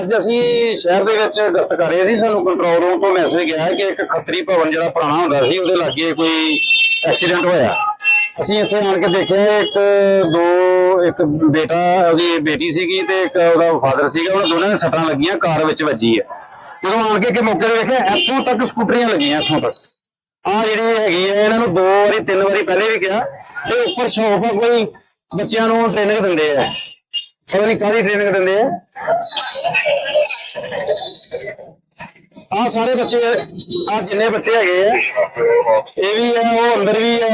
ਅੱਜ ਅਸੀਂ ਸ਼ਹਿਰ ਦੇ ਵਿੱਚ ਗਸ਼ਤ ਕਰ ਰਹੇ ਸੀ, ਸਾਨੂੰ ਕੰਟਰੋਲ ਰੂਮ ਤੋਂ ਮੈਸੇਜ ਗਿਆ ਕਿ ਇੱਕ ਖੱਤਰੀ ਭਵਨ ਜਿਹੜਾ ਪੁਰਾਣਾ ਹੁੰਦਾ ਸੀ, ਉਹਦੇ ਲਾਗੇ ਕੋਈ ਐਕਸੀਡੈਂਟ ਹੋਇਆ। ਅਸੀਂ ਇੱਥੇ ਆਣ ਕੇ ਦੇਖਿਆ, ਇੱਕ, ਦੋ, ਇੱਕ ਬੇਟਾ, ਉਹਦੀ ਬੇਟੀ ਸੀਗੀ ਤੇ ਇੱਕ ਉਹਦਾ ਫਾਦਰ ਸੀਗਾ, ਉਹਨਾਂ ਦੋਨਾਂ ਦੇ ਸੱਟਾਂ ਲੱਗੀਆਂ, ਕਾਰ ਵਿੱਚ ਵੱਜੀ ਹੈ ਜਦੋਂ ਆਣ ਕੇ ਕਿ ਮੌਕੇ ਤੇ ਵੇਖਿਆ, ਇੱਥੋਂ ਤੱਕ ਸਕੂਟਰੀਆਂ ਲੱਗੀਆਂ ਇੱਥੋਂ ਤੱਕ। ਆ ਜਿਹੜੀ ਹੈਗੀ ਹੈ ਇਹਨਾਂ ਨੂੰ ਦੋ ਵਾਰੀ, ਤਿੰਨ ਵਾਰੀ ਪਹਿਲੇ ਵੀ ਕਿਹਾ, ਤੇ ਉੱਪਰ ਸ਼ੌਪ ਕੋਈ ਬੱਚਿਆਂ ਨੂੰ ਟ੍ਰੇਨਿੰਗ ਦਿੰਦੇ ਆ। ਪਤਾ ਨਹੀਂ ਕਾਹਦੀ ਟ੍ਰੇਨਿੰਗ ਦਿੰਦੇ ਆ ਆ ਸਾਰੇ ਬੱਚੇ ਆ ਜਿੰਨੇ ਬੱਚੇ ਹੈਗੇ ਆ ਇਹ ਵੀ ਹੈ ਉਹ ਅੰਦਰ ਵੀ ਹੈ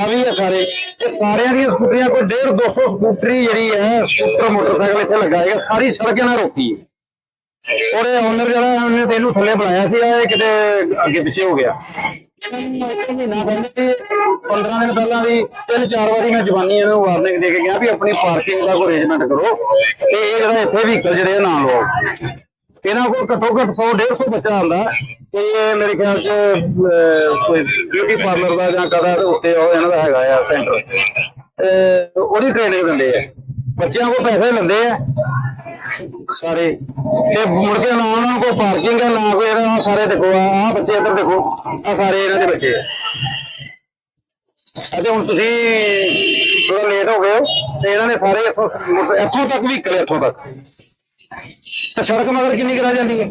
ਆ ਵੀ ਹੈ ਸਾਰੇ ਇਹ ਸਾਰਿਆਂ ਦੀਆਂ ਸਕੂਟਰੀਆਂ ਕੋਈ 150 200 ਸਕੂਟਰੀ ਜਿਹੜੀ ਹੈ ਸਕੂਟਰ ਮੋਟਰਸਾਈਕਲ ਇੱਥੇ ਲੱਗਾ ਹੈਗਾ ਸਾਰੀ ਸੜਕ ਇਹਨਾਂ ਰੋਕੀ ਹੈ ਔਰ ਇਹ ਓਨਰ ਜਿਹੜਾ ਉਹਨੇ ਇਹਨੂੰ ਥੱਲੇ ਬਣਾਇਆ ਸੀ, ਇਹ ਕਿਤੇ ਅੱਗੇ ਪਿੱਛੇ ਹੋ ਗਿਆ। ਮਹੀਨਾ ਪਹਿਲੇ 15 ਦਿਨ ਪਹਿਲਾਂ ਵੀ ਤਿੰਨ ਚਾਰ ਵਾਰੀ ਮੈਂ ਜਵਾਨੀ ਇਹਨੂੰ ਵਾਰਨਿੰਗ ਦੇ ਕੇ ਗਿਆ ਵੀ ਆਪਣੀ ਪਾਰਕਿੰਗ ਦਾ ਕੋਈ ਅਰੇਂਜਮੈਂਟ ਕਰੋ ਤੇ ਇਹ ਜਿਹੜਾ ਇੱਥੇ ਵਹੀਕਲ ਜਿਹੜੇ ਨਾ ਲਵਾਓ ਇਹਨਾਂ ਕੋਲ ਘੱਟੋ ਘੱਟ 100 150 ਬੱਚਾ ਆਉਂਦਾ ਤੇ ਮੇਰੇ ਖਿਆਲ ਚ ਕੋਈ ਬਿਊਟੀ ਪਾਰਲਰ ਦਾ ਜਾਂ ਕਦਾ ਉੱਤੇ ਉਹ ਇਹਨਾਂ ਦਾ ਹੈਗਾ ਆ ਸੈਂਟਰ ਉਹਦੀ ਟ੍ਰੇਨਿੰਗ ਦਿੰਦੇ ਆ। ਬੱਚਿਆਂ ਕੋਲ ਪੈਸੇ ਲੈਂਦੇ ਆ। ਸਾਰੇ। ਤੇ ਮੁੜ ਕੇ ਨਾ ਉਹਨਾਂ ਕੋਲ ਪਾਰਕਿੰਗ ਹੈ ਨਾ ਕੋਈ ਇਹਨਾਂ ਸਾਰੇ ਦੇਖੋ, ਆਹ ਬੱਚੇ ਇੱਧਰ ਦੇਖੋ ਆ ਸਾਰੇ ਇਹਨਾਂ ਦੇ ਬੱਚੇ। ਆ ਅਤੇ ਹੁਣ ਤੁਸੀਂ ਥੋੜਾ ਲੇਟ ਹੋ ਗਏ ਤੇ ਇਹਨਾਂ ਨੇ ਸਾਰੇ ਇੱਥੋਂ ਇੱਥੋਂ ਤੱਕ ਵੀ ਕਰੇ ਇੱਥੋਂ ਤੱਕ। ਤੇ ਸੜਕ ਮਗਰ ਕਿੰਨੀ ਕਰਾ ਜਾਂਦੀ ਹੈ?